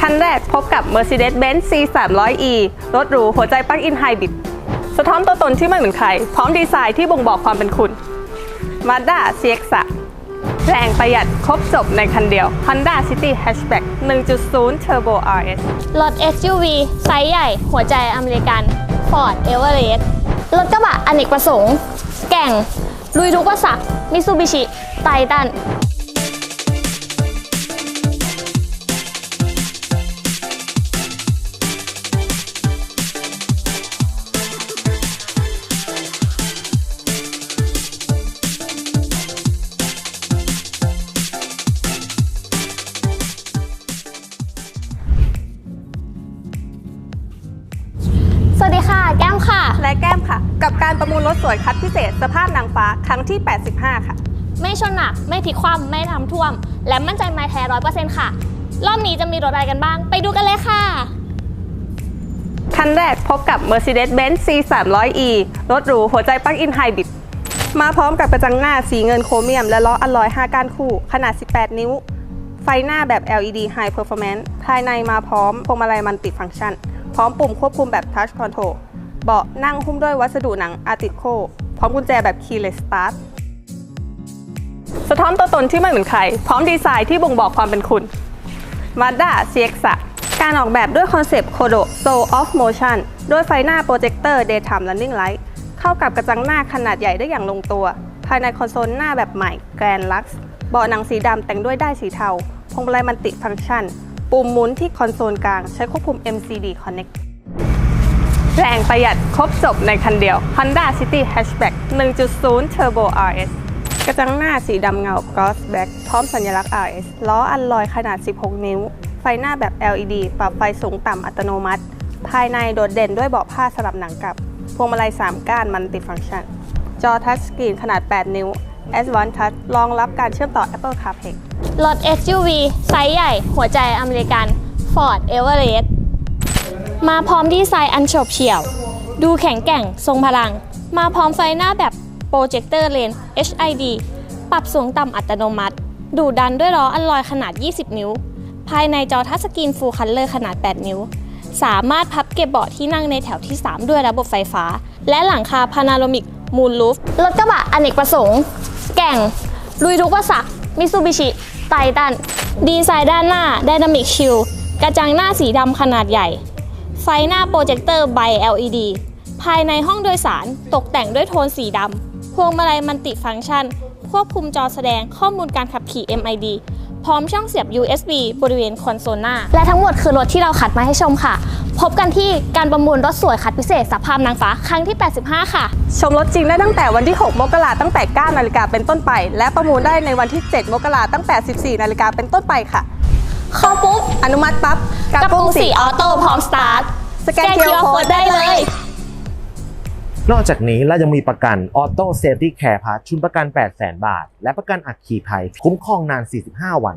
คันแรกพบกับ Mercedes-Benz C300e รถหรูหัวใจปลั๊กอินไฮบริดสะท้อนตัวตนที่ไม่เหมือนใคร พร้อมดีไซน์ที่บ่งบอกความเป็นคุณ Mazda CX-3 แรงประหยัดครบจบในคันเดียว Honda City Hatchback 1.0 Turbo RS รถ SUV ไซส์ใหญ่ หัวใจอเมริกัน Ford Everest รถกระบะอเนกประสงค์ แก่ง ลุยทุกประสักมิซูบิชิไททัน และแก้มค่ะ กับการประมูลรถสวยคัดพิเศษ สภาพนางฟ้าครั้งที่ 85 ค่ะ ไม่ชนหนัก ไม่พลิกคว่ำไม่ทำท่วม และมั่นใจไม้แท้ร้อยเปอร์เซ็นต์ค่ะ รอบนี้จะมีรถอะไรกันบ้าง ไปดูกันเลยค่ะ คันแรกพบกับ Mercedes-Benz C300e รถหรูหัวใจปลั๊กอินไฮบริดมาพร้อมกับกระจังหน้าสีเงินโครเมียม และล้ออลลอย 5 ก้านคู่ ขนาด 18 นิ้ว ไฟหน้าแบบ LED High Performance ภายในมาพร้อมพวงมาลัยมันติฟังก์ชัน พร้อมปุ่มควบคุมแบบ Touch Control เบาะนั่งหุ้มด้วยวัสดุหนัง Artico พร้อมกุญแจแบบ Keyless Start สะท้อนตัวตนที่ไม่เหมือนใคร พร้อมดีไซน์ที่บ่งบอกความเป็นคุณ Mazda CX-3 การออกแบบด้วยคอนเซปต์ Kodo Soul of Motion ด้วยไฟหน้าโปรเจคเตอร์ Daytime Running Light เข้ากับกระจังหน้าขนาดใหญ่ได้อย่างลงตัว ภายในคอนโซลหน้าแบบใหม่ Grand Lux เบาะหนังสีดำแต่งด้วยได้ายสีเทาพวงมาลัยมันติฟังก์ชัน ปุ่มหมุนที่คอนโซลกลางใช้ควบคุม MCD Connect แรงประหยัดครบจบในคันเดียว Honda City Hatchback 1.0 Turbo RS กระจังหน้าสีดำเงา Gloss Black พร้อมสัญลักษณ์ RS ล้ออัลลอยขนาด 16 นิ้ว ไฟหน้าแบบ LED ปรับไฟสูงต่ำอัตโนมัติ ภายในโดดเด่นด้วยเบาะผ้าสลับหนังกับ พวงมาลัย 3 ก้านมันติฟังก์ชัน จอทัชสกรีนขนาด 8 นิ้ว Advanced Touch รองรับการเชื่อมต่อ Apple CarPlay รถ SUV ไซส์ใหญ่ หัวใจอเมริกัน Ford Everest มาพร้อมดีไซน์อันโฉบเฉี่ยว ดูแข็งแกร่งทรงพลัง มาพร้อมไฟหน้าแบบโปรเจคเตอร์เลน HID ปรับสูงต่ำอัตโนมัติ ดูดันด้วยล้ออัลลอยขนาด 20 นิ้ว ภายในจอทัชสกรีนฟูลคัลเลอร์ขนาด 8 นิ้ว สามารถพับเก็บเบาะที่นั่งในแถวที่ 3 ด้วยระบบไฟฟ้า และหลังคาพานาโรมิกมูนลูฟรถกระบะอเนกประสงค์ แก่ง ลุยทุกประสักมิซูบิชิไททัน ดีไซน์ด้านหน้า Dynamic Shield กระจังหน้าสีดำขนาดใหญ่ ไฟหน้าโปรเจคเตอร์ by LED ภายในห้องโดยสารตกแต่งด้วยโทนสีดำ พวงมาลัยมันติฟังก์ชัน ควบคุมจอแสดงข้อมูลการขับขี่ MID พร้อมช่องเสียบ USB บริเวณคอนโซลหน้า และทั้งหมดคือรถที่เราคัดมาให้ชมค่ะ พบกันที่การประมูลรถสวยคัดพิเศษสภาพนางฟ้าครั้งที่ 85 ค่ะ ชมรถจริงได้ตั้งแต่วันที่ 6 มกราตั้งแต่ 9 นาฬิกาเป็นต้นไป และประมูลได้ในวันที่ 7 มกราตั้งแต่ 14 นาฬิกาเป็นต้นไปค่ะเข้าปุ๊บ อนุมัติปั๊บกระปุกสีออโต้พร้อมสตาร์ทสแกน QR Code ได้เลย นอกจากนี้เรายังมีประกัน Auto Safety Care Pass ชุนประกัน 800,000 บาท และประกันอัคคีภัยคุ้มครองนาน 45 วัน